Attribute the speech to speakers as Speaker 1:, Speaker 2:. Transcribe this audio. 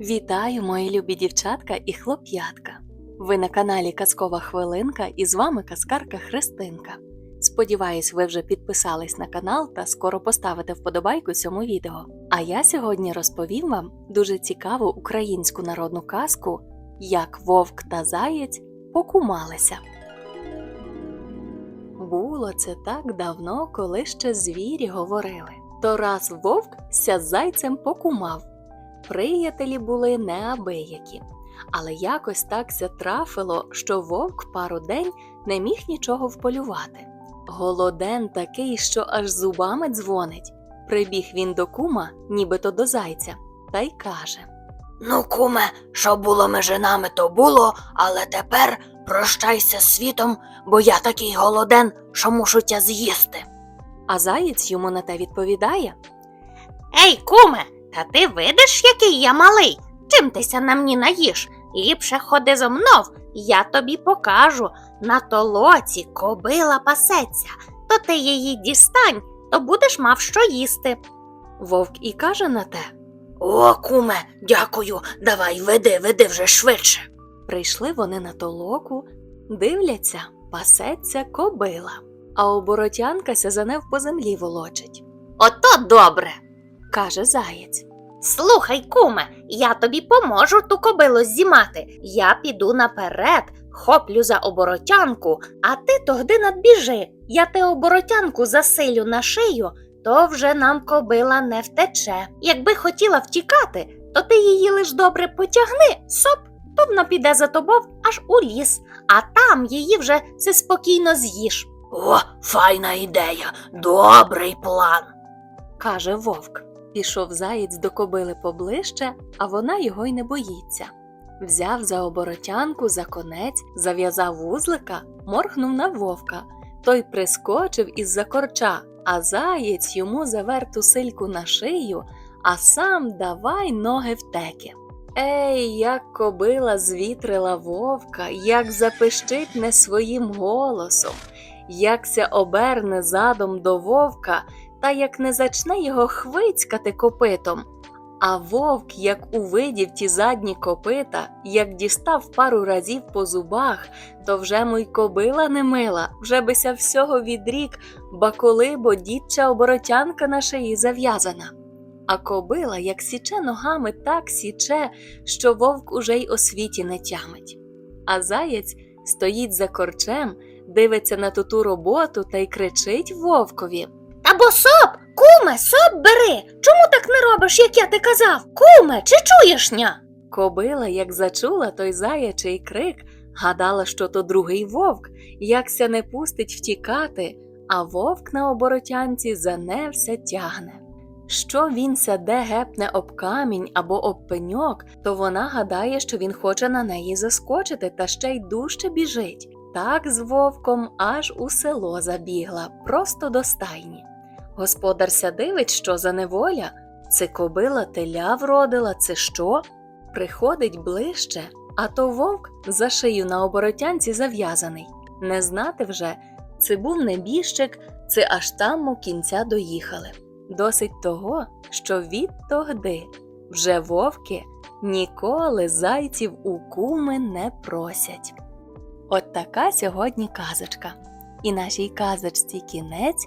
Speaker 1: Вітаю, мої любі дівчатка і хлоп'ятка! Ви на каналі Казкова Хвилинка і з вами казкарка Христинка. Сподіваюсь, ви вже підписались на канал та скоро поставите вподобайку цьому відео. А я сьогодні розповім вам дуже цікаву українську народну казку Як вовк та заєць покумалися. Було це так давно, коли ще звірі говорили. То раз вовк ся зайцем покумав. Приятелі були неабиякі, але якось так ся трафило, що вовк пару день не міг нічого вполювати. Голоден такий, що аж зубами дзвонить. Прибіг він до кума, нібито до зайця, та й каже:
Speaker 2: Ну, куме, що було між нами, то було, але тепер прощайся з світом, бо я такий голоден, що мушу тя з'їсти.
Speaker 1: А заєць йому на те відповідає:
Speaker 3: Ей, куме, та ти видиш, який я малий? Чим тися на мені наїш? Ліпше ходи зо мнов, я тобі покажу. На толоці кобила пасеться, то ти її дістань, то будеш мав що їсти.
Speaker 1: Вовк і каже на те.
Speaker 2: О, куме, дякую, давай, веди, веди вже швидше.
Speaker 1: Прийшли вони на толоку, дивляться, пасеться кобила, а оборотянка ся за нев по землі волочить.
Speaker 3: Ото добре.
Speaker 1: Каже заєць.
Speaker 3: Слухай, куме, я тобі поможу ту кобилу зімати. Я піду наперед, хоплю за оборотянку, а ти тогди надбіжи. Я те оборотянку засилю на шию, то вже нам кобила не втече. Якби хотіла втікати, то ти її лиш добре потягни, соп, то вона піде за тобою аж у ліс, а там її вже си спокійно з'їш.
Speaker 2: О, файна ідея, добрий план.
Speaker 1: каже вовк. Пішов заєць до кобили поближче, а вона його й не боїться. Взяв за оборотянку за конець, зав'язав вузлика, моргнув на вовка. Той прискочив із-за корча, а заєць йому завер сильку на шию, а сам давай ноги втеки. Ей, як кобила звітрила вовка, як запищить не своїм голосом, як ся оберне задом до вовка, та як не зачне його хвицькати копитом. А вовк, як увидів ті задні копита, як дістав пару разів по зубах, то вже мой кобила не мила, вже бися всього відрік, ба коли бо дідча оборотянка на шиї зав'язана. А кобила, як січе ногами, так січе, що вовк уже й освіті не тямить. А заєць стоїть за корчем, дивиться на ту ту роботу та й кричить вовкові.
Speaker 3: Та бо соп, куме, соп бери. Чому так не робиш, як я ти казав? Куме, чи чуєш ня?
Speaker 1: Кобила, як зачула той заячий крик, гадала, що то другий вовк, якся не пустить втікати, а вовк на оборотянці за не все тягне. Що він сяде гепне об камінь або об пеньок, то вона гадає, що він хоче на неї заскочити та ще й дужче біжить. Так з вовком аж у село забігла, просто до стайні. Господарся дивить, що за неволя, це кобила теля вродила, це що? Приходить ближче, а то вовк за шию на оборотянці зав'язаний. Не знати вже, це був небіжчик, це аж там у кінця доїхали. Досить того, що відтогди вже вовки ніколи зайців у куми не просять. От така сьогодні казочка. І нашій казочці кінець,